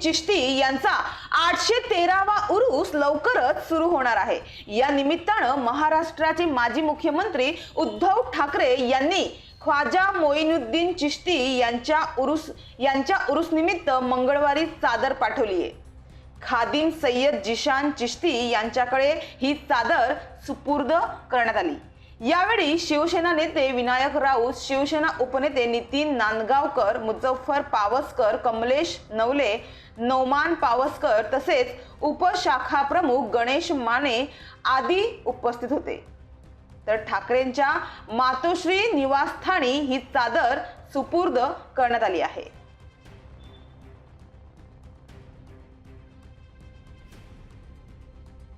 चिश्ती यांचा आठशे तेरावा उरूस लवकरच सुरू होणार आहे. या निमित्तानं महाराष्ट्राचे माजी मुख्यमंत्री उद्धव ठाकरे यांनी ख्वाजा मोईनुद्दीन चिश्ती यांच्या उरुस यांच्या उरुस निमित्त मंगळवारी चादर पाठवली आहे. खादिम सय्यद जिशान चिश्ती यांच्याकडे ही चादर सुपूर्द करण्यात आली. यावेळी शिवसेना नेते विनायक राऊत शिवसेना उपनेते नितीन नांदगावकर मुझफ्फर पावसकर कमलेश नवले नौमान पावसकर तसेच उपशाखा प्रमुख गणेश माने आदी उपस्थित होते. तर ठाकरेंच्या मातोश्री निवासस्थानी ही चादर सुपूर्द करण्यात आली आहे.